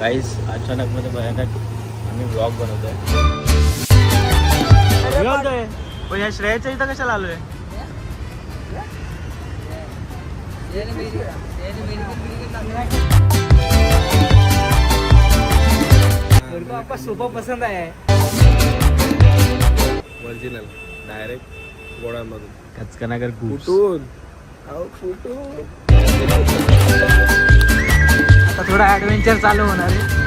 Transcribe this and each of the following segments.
काहीच अचानक मध्ये भयानक आम्ही ब्लॉग बनवतोय. पण या श्रेयाच्या इथं कशाला आलोय? मेरे को आपका सोफा पसंद आया है ओरिजिनल डायरेक्ट गोडांमधून. कचकनागर कुठून अहो कुठून आता थोडा ॲडव्हेंचर चालू होणार आहे.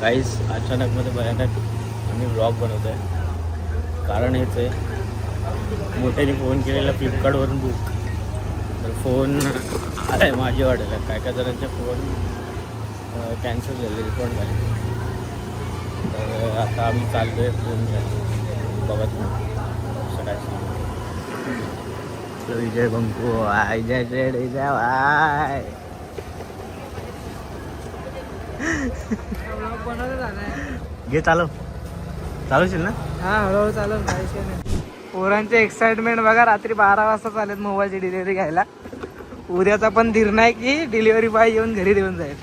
काहीच अचानकमध्ये भयानक आम्ही ब्लॉग बनवतोय. कारण हेच आहे मोठ्याने फोन केलेला फ्लिपकार्टवरून बुक तर फोन आला आहे माझी वाटेल काय काय जणांचे फोन कॅन्सल झाले रिफंड झाले. तर आता आम्ही आहे फोन घ्यायला. बघत नाही विजय बंकू आय जय जय विजय जाणार घे चालव. चालवशील ना? हा हळूहळू चालू काही नाही. पोरांचे एक्साइटमेंट बघा रात्री बारा वाजता चालेल मोबाईलची डिलिव्हरी घ्यायला. उद्याचा पण धीर नाही की डिलिव्हरी बॉय येऊन घरी देऊन जाईल.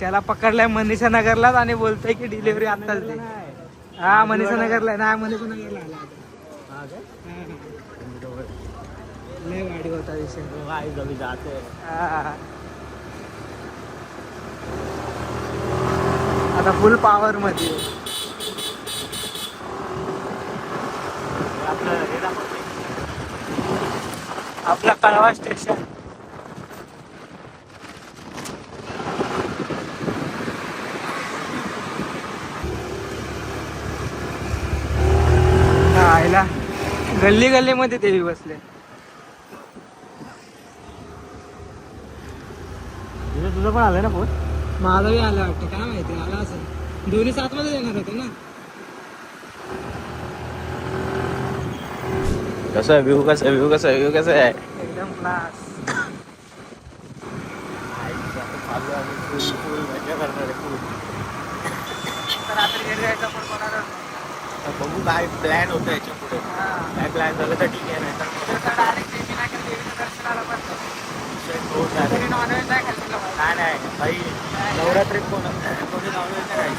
त्याला पकडलाय मनीषा नगरलाच आणि बोलतोय की डिलिव्हरी आत्ताच दे. हा मनीषा नगरला. नाही मनीषा नगरला. लय गाडी होता विषय. जाते. हा. आता फुल पॉवर मध्ये. आपलं आपला कळवा स्टेशन गल्ली गल्ली मध्ये देवी बसले. तुझं पण आलंय ना फोन? मला बी आला वाटतं. काय माहिती आला असेल. दोन्ही सात मध्ये येणार होते ना. कसं आहे व्ह्यू कसं आहे व्ह्यू कसं आहे व्ह्यू कसं आहे? एकदम क्लास रात्री घरी जायचं पण कोणाला बघू काय प्लॅन होतं याच्यापुढे काय प्लॅन झालं तर ठीक आहे नाही तर डायरेक्ट देवी नागर देवीचं दर्शनाला पण हो, चालेल. तरी नॉनव्हेज नाही खाल्लं नाही भाई नवरात्रीत कोण कोणी नॉनव्हेज नाही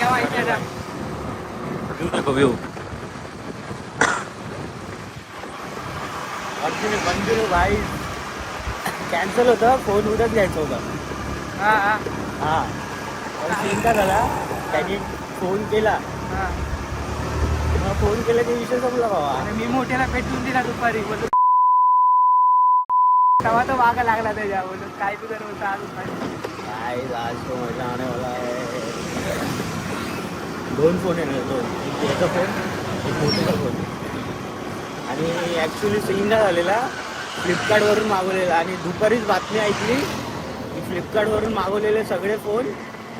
खायचं व्ह्यू नको व्ह्यू भाई. कॅन्सल होतं फोन उद्याच घ्यायचा होता. हा हा. हा. सीन झाला. त्यांनी फोन केला. हा. फोन केला की विषय संपला बाबा आणि मी मोठ्याला पेटून दिला दुपारी. तेव्हा तो वागा लागला त्याच्या बोलत काय तू करत होता आज काय आज तो मजा आने वाला आहे. दोन फोन येणार दोन. एक याचा फोन एक मोठीचा फोन आणि ॲक्च्युली काय झालेला फ्लिपकार्टवरून मागवलेला. आणि दुपारीच बातमी ऐकली की फ्लिपकार्टवरून मागवलेले सगळे फोन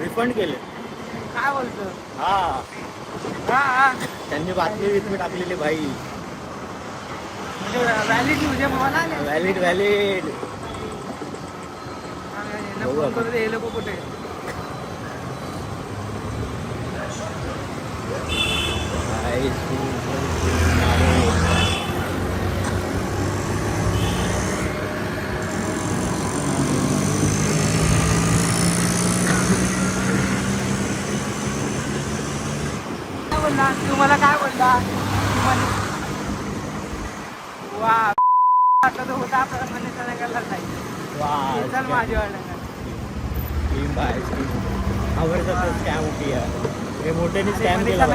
रिफंड केले. काय बोलतो? हा. हा हा. त्यांनी बातमी बितमी टाकलेली भाई व्हॅलिड म्हणजे व्हॅलिड हे लोक कुठे. काय बोलला? तू मला काय बोलला? वा आता तो होता आपल्याला मनीषा नगरला जायचं चल माझी स्कॅम होती हे मोठ्याने स्कॅम केला ना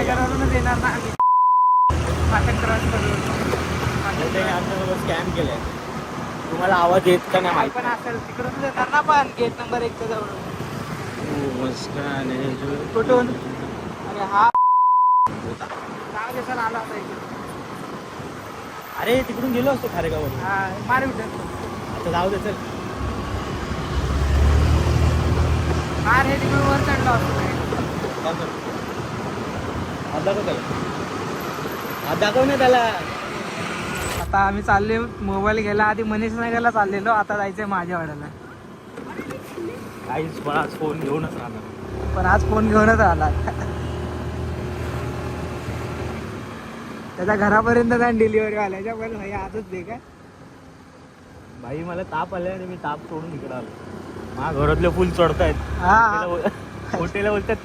आम्ही. फाटक क्रॉस करून मोठ्याने आमच्यासोबत स्कॅम केलाय. तुम्हाला आवाज येत का नाही पण असेल तिकडून येणार ना पण गेट नंबर एक जवळ मुस्कान कुठून? अरे हा. काय आला होता इकडे अरे तिकडून गेलो असतो खारेगावरून हा मारे आता जाऊ दे चल. मार हे तिकडून वर चढला होता जाऊ चल. हात दाखव त्याला. हात दाखव ना त्याला. आता आम्ही चालले मोबाईल घ्यायला. आधी मनीष नगरला चाललेलो. आता जायचंय माझ्या वाड्याला. काहीच पण आज फोन घेऊनच राहणार. पण आज फोन घेऊनच आला त्याच्या घरापर्यंत जाईन डिलिव्हरी वाल्याच्या पण भाई आजच दे काय? भाई मला ताप आलाय आणि मी ताप सोडून इकडे आलो. मा घरातले फुल चढतायत. हा. मोठेला बोलतात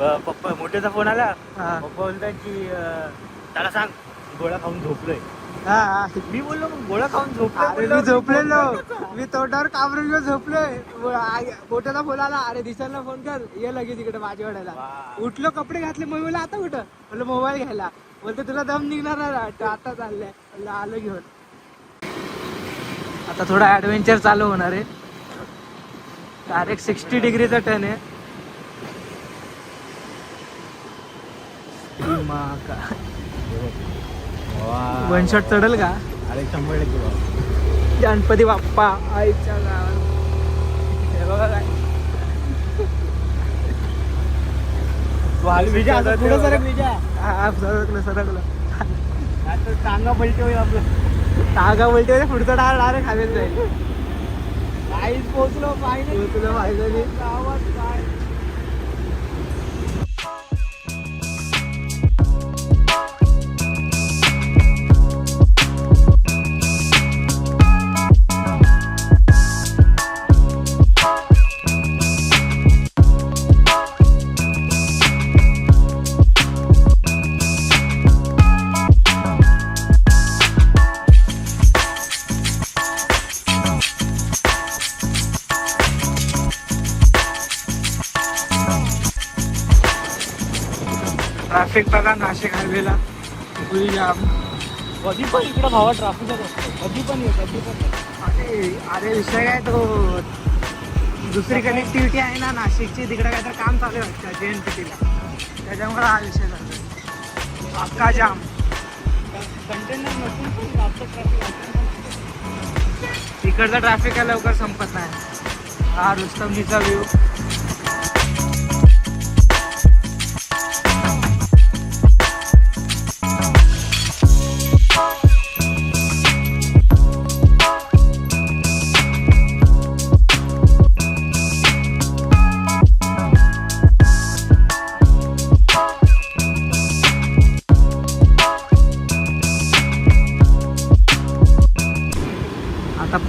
अं, पप्पा मोठ्याचा फोन आला. हा. पप्पा बोलतात की अं, त्याला सांग गोळा खाऊन झोपलोय. हा हा. मी बोललो मग गोळा खाऊन झोपलोय अरे मी झोपलेलो. मी तोंडावर काबरून घेऊन झोपलोय. मोठ्याचा फोन आला. अरे दिशाला फोन कर. ये लगेच इकडे माझ्या वेळेला वा. उठलो कपडे घातले. मग बोलला आता कुठं म्हणलं मोबाईल घ्यायला. बोलतो तुला दम निघणार वाटतं. आता चाललंय. आलो घेऊन. आता थोडा ऍडव्हेंचर चालू होणार आहे. डायरेक्ट सिक्स्टी डिग्रीचा टर्न आहे. वन शॉट चढल का? अरे शंभर टक्के. बाबा. गणपती बाप्पा आईच्या गावात. हे बघा काय. विजय आता पुढं सरक विजय. सरकलं सरकलं. आता टांगा पलटी होईल आपलं. टागा बोलते होते, पुढचा डाळ डायरेक्ट खालीच जाईल. काहीच पोहोचलो तुला माहिती नाही. गावात काय? भावा ट्राफिकच असतो कधी पण ये कधी पण. अरे अरे विषय काय तो? दुसरी कनेक्टिव्हिटी आहे ना नाशिकची तिकडे काय तर काम चालू आहे जे एन पी टीला त्याच्यामुळे हा विषय झाला. अख्खा जाम. कंटेनर नसून पण जास्त ट्रॅफिक इकडचा ट्रॅफिक काय लवकर संपत नाही. हा रुस्तमजीचा व्ह्यू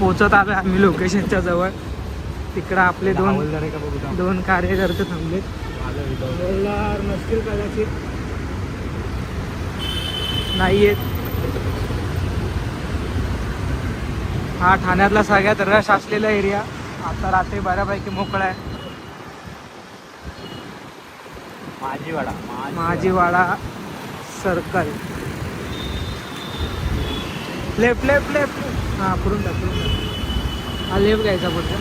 पोचत आलो आम्ही लोकेशनच्या जवळ. तिकडं आपले दोन. दोन कार्यकर्ते थांबलेत. इथं. बोलणार नसतील कदाचित. नाही येत हा ठाण्यातला सगळ्यात रश असलेला एरिया आता रात्री बऱ्यापैकी मोकळा आहे. Majiwada Majiwada. Circle left left left हा पुढून टाक पुढून टाक. हा लेफ्ट घ्यायचा पुढचा.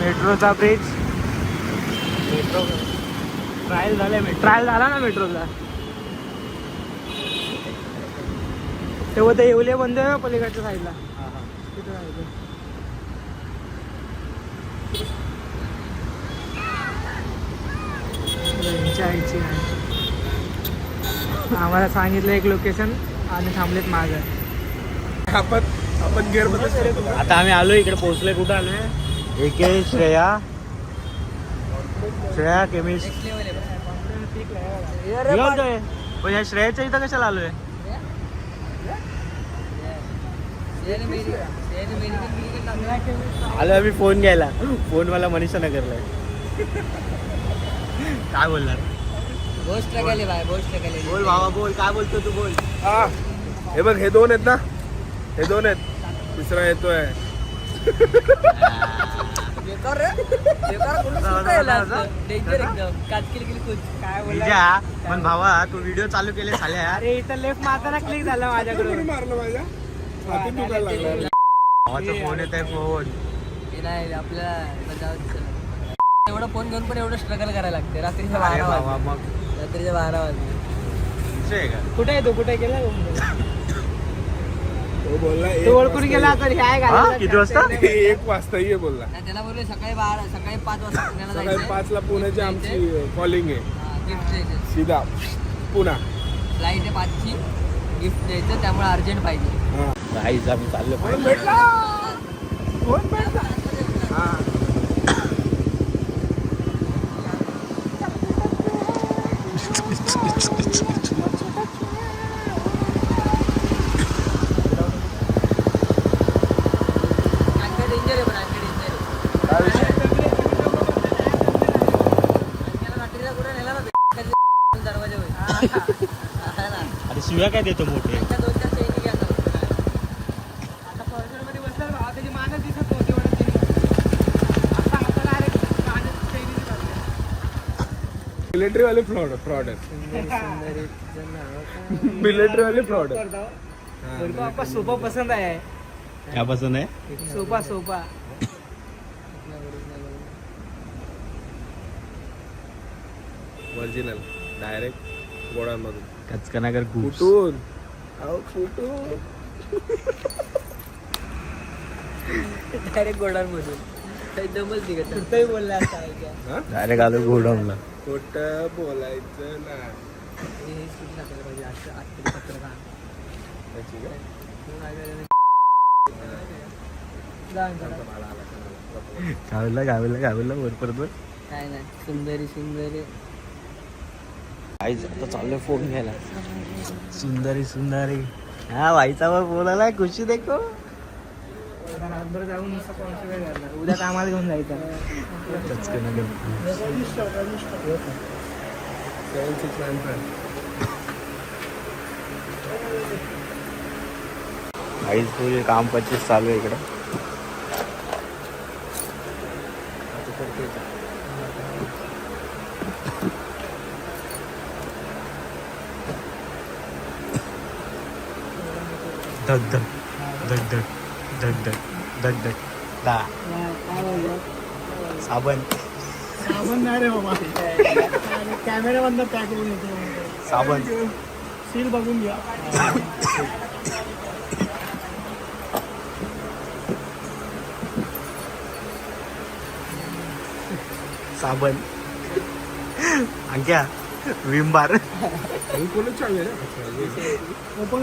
मेट्रोचा ब्रिज मेट्रो. ट्रायल झालंय मेट्रो. ट्रायल झाला ना मेट्रोचा. तेव्हा ते येवले बंद आहे पलीकडच्या साईडला तिथं जायचं. आईची आहे. आम्हाला सांगितलं एक लोकेशन आणि थांबलेत मागं. आपण आपण गेअर आता आम्ही आलोय इकडे पोहोचलोय. कुठं आलोय? एक श्रेया. श्रेया केमिस्ट. या श्रेयाच्या इथं कशाला आलोय? आलो आम्ही फोन घ्यायला. फोन मला मनीषा नगरला. काय बोलणार? बोल. बाबा बोल. काय बोलतो तू बोल. हा. हे बघ हे दोन आहेत ना? हे दोन आहेत. तिसरा येतोय. काय पण भावा तू व्हिडिओ चालू केले साल्या अरे इथं लेफ्ट मारताना क्लिक झाला माझ्याकडून. मारलं माझ्या? छाती दुखायला लागला. भावाचा फोन येत आहे फोन आपल्याला एवढा फोन घेऊन पण एवढं स्ट्रगल करायला लागते. रात्रीच्या अरे बारा बाबा वाजले. मग. रात्रीच्या बारा वाजले. आहे कुठे आहे तो? कुठे गेला तो? बोलला एक तो ओळखून वाजता गेला तर हा? किती वाजता? एक वाजता ये बोलला. नाही, त्याला बोलले सकाळी बारा सकाळी पाच वाजता पुण्याला सकाळी पाच ला पुण्याची आमची कॉलिंग आहे. गिफ्ट द्यायचं सीधा पुन्हा फ्लाईट आहे पाचची गिफ्ट द्यायचं त्यामुळे अर्जंट पाहिजे. हा. काहीच आम्ही चाललो फोन भेटला? फोन भेटला हा तुला काय देतो मोठे त्या दोन चार चैनी घ्या ना. आता फॉर्च्युनरमध्ये बसल्यावर भावा त्याची मानच दिसत नव्हती एवढं त्यांनी आता आता डायरेक्ट कानाची चैनी दिसत मिलिटरी वाले फ्रॉड फ्रॉड आहेत. मिलिटरी वाले फ्रॉड आपका सोफा पसंद आया है क्या पसंद आहे? सोफा सोफा ओरिजिनल डायरेक्ट गोळ्यांमधून कचकनागर खूप कुठून अहो कुठून डायरेक्ट गोडांमधून काही दमच निघत नाही. कुठंही बोलला असता आहे क्या हा? डायरेक्ट आलो गोडाऊनला. खोटं बोलायचं ना. हे हे सुद्धा टाकायला पाहिजे. आजचं- आजचं पत्रकार. त्याची का? गावला गावला गावला वर परत वर. काय नाही. सुंदरी सुंदरी. आईच आता चाललोय फोन घ्यायला. सुंदरी सुंदरी. हा भाईचा वर बोलायला खुशी देखो. रातभर जाऊन उद्या कामाला घेऊन जायचं. आईच तुझे काम पच्चीस चालू आहे इकडं. धग धग धग धग धग धग धग धग दा. साबण. साबण नाही रे बाबा. कॅमेरा बंद पॅक करून येतो. साबण. सील बघून घ्या. साबण. अंक्या विम बार ओपन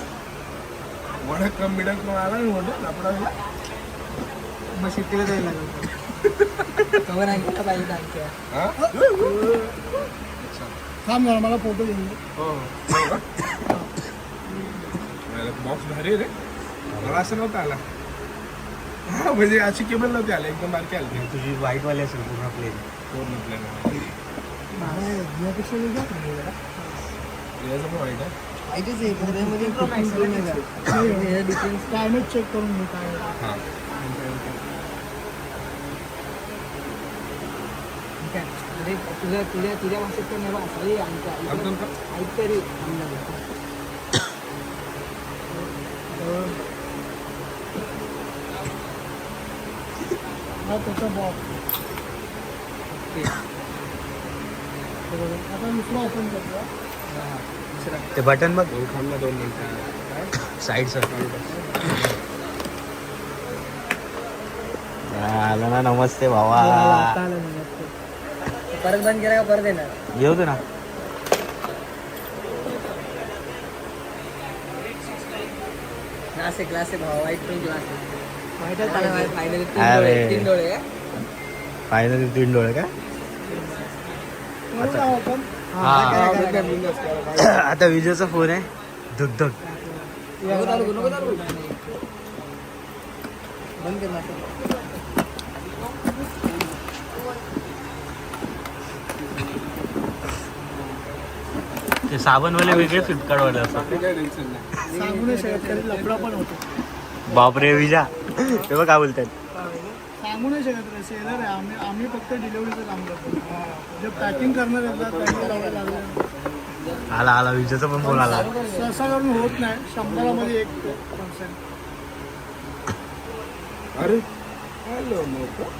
करून आला ना वडक आपला मग शिट्टीला जायला लागलं कवर आणखी पाहिजे आणखी हा? थांब जरा मला फोटो घेऊन दे. हो बॉक्स भारी आहे रे. मला असं नव्हतं आला. हा म्हणजे अशी केबल नव्हती आली एकदम बारकी आली. तुझी वाईट वाली असेल पूर्ण प्लेन पूर्ण प्लॅन यापेक्षा वेगळं आहे जरा. याचं पण वाईट आहे. ऐकच आहे चेक करून काय हां. अरे तुझ्या तुझ्या तुझ्या भाषेत पण नाही भाषा रे आमच्या ऐकतं रे हा आता दुसरा ओपन करतो हां. ते बटन बघ. दोन मिनिटं. साईड सर आला ना नमस्ते भावा. परत बंद केला का परत येणार? येऊ दे ना. क्लास आहे क्लास आहे भावा वाईट पण क्लास आहे फायनली तीन. डोळे. फायनली तीन डोळे का? आता विजयचा फोन आहे. धुक धुक ते साबणवाले वेगळे फ्लिपकार्टवाले असतात. बापरे विजा. तेव्हा काय बोलतात. सांगू नाही शकत रे सेलर आहे. आम्ही आम्ही फक्त डिलिव्हरीचं काम करतो. जे पॅकिंग करणार येतात त्यांनी लावायला लागलं. आला आला विजयचा पण फोन आला. सहसा करून होत नाही. शंभरामध्ये एक पर्सेंट अरे हॅलो मोठं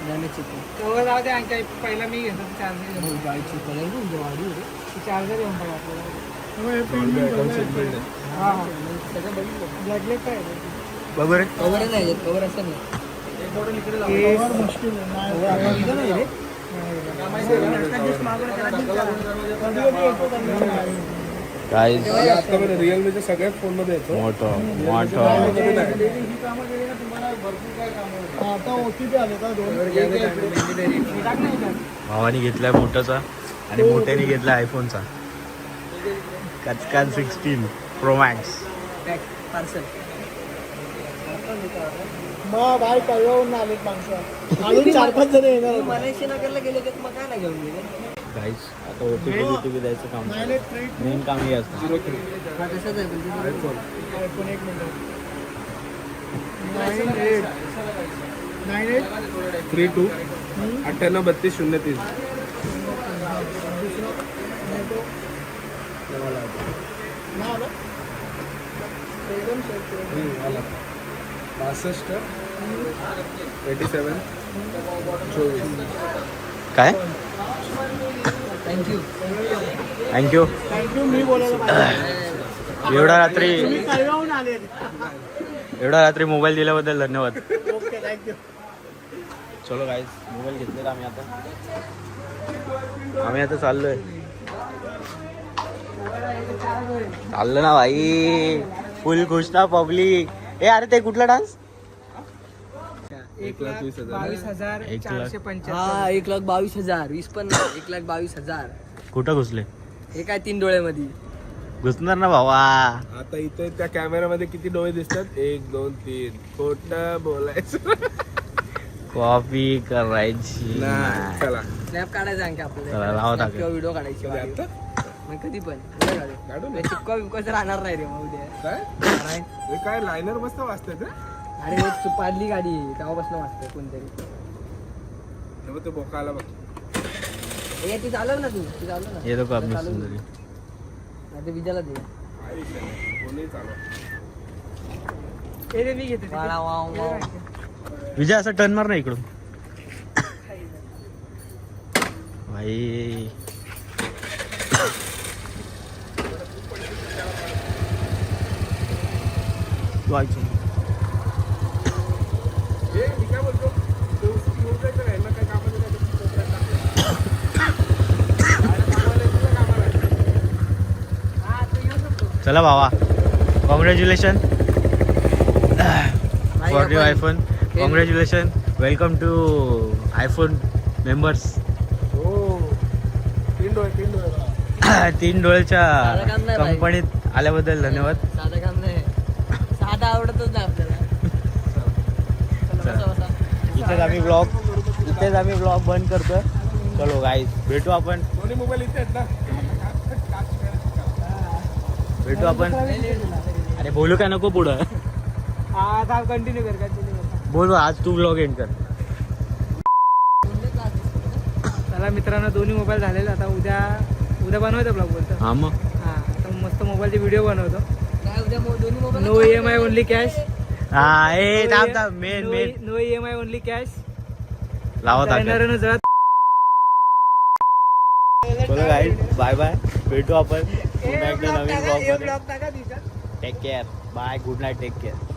मगाशी जाण्याची कवर जाऊ दे आणखी पहिला मी घेतो चार्जर घेऊन बाईकची कलर वाढी होते. चार्जर घेऊन टाका आपल्याला हा हा सगळं बघितलं. ब्लॅकलेट काय आहे? बरोबर कवर नाही येत कवर असं नाही. केस मुश्किल आहे. इथं? नाही रे पण रिअलमीच्या सगळ्याच फोनमध्ये येतो. मोठं मोठं. भावानी घेतलाय मोठाचा आणि मोठ्याने घेतला आयफोनचा कचकान sixteen pro max pack parcel चार पाच जण येणार होते. मलेशिया नगरला गेले तर मग काय नाही घेऊन गेले? गाईज ओ टी टी द्यायचं काम मेन काम हे असतं. थ्री टू अठ्ठ्याण्णव बत्तीस शून्य आला. बासष्ट. Eighty seven. चोवीस. काय? Thank you. थँक्यू. थँक्यू मी बोलायला एवढा रात्री एवढा रात्री मोबाईल दिल्याबद्दल धन्यवाद. ओके थँक्यू चलो गाईज मोबाईल घेतलेत आम्ही आता. आम्ही आता चाललोय. चाललो ना भाई. फुल खुश ना पब्लिक ए अरे ते कुठला डान्स एक लाख बावीस हजार एक लाख. चारशे हा पंच्याहत्तर एक लाख बावीस हजार. वीस पण नाही, एक लाख बावीस हजार. कुठं घुसले? हे काय तीन डोळ्यामध्ये? घुसणार ना भावा. आता इथे त्या कॅमेरामध्ये किती डोळे दिसतात? एक दोन तीन. खोट बोलायचं. कॉपी करायची नाही नाही. चला. स्नॅप काढायचा आणखी चला, लावा आपल्याला. किंवा व्हिडिओ काढायची कधी वारी. आता? मग कधी पण. उद्या काढू. काढू ना. चिपका राहणार नाही रे मग उद्या. काय? नाही. हे काय लायनर मस्त वाचतात रे अरे पाडली गाडी. तेव्हापासून वाटतं कोणतरी. बघ ते बोका आला बघ. हे ती चालव ना तू. ती चालव ना. सुंदरी. विजाला दे. चालवा. हे रे मी घेते वाळा वाव वाव. विजय असं टर्न मार ना इकडून. भाई. तू ऐकतो. हे मी काय बोलतो तू घेऊन जायचं ना, यांना काय कामाचं नाही, तर तू कोपऱ्यात टाक. अरे कामाला येतो ना कामाला. चला भावा. Congratulation for new iPhone congratulation welcome to iPhone members हो. तीन डोळे तीन डोळे. तीन डोळ्याच्या. कंपनीत आल्याबद्दल धन्यवाद. साधं काम नाही. साधं आवडतच नाही आपल्याला. इथेच आम्ही ब्लॉग इथेच आम्ही ब्लॉग बंद करतो चलो गाईज भेटू आपण. मोबाईल इथे आहेत ना? भेटू आपण? अरे बोलू का नको पुढं. हा थांब कंटिन्यू कर कंटिन्यू कर. बोलू आज तू ब्लॉग एंड कर. चला मित्रांनो दोन्ही मोबाईल झालेले. आता उद्या उद्या बनवायचं ब्लॉग बोलतो. हा मग. हा मस्त मोबाईलचे व्हिडिओ बनवतो. काय उद्या मो- दोन्ही mobile no E M I only cash हा ए थांब थांब main main no E M I only cash लावा जरा बाय बाय भेटू आपण. नवीन ब्लॉगमध्ये टाका दिवसात take care bye good night take care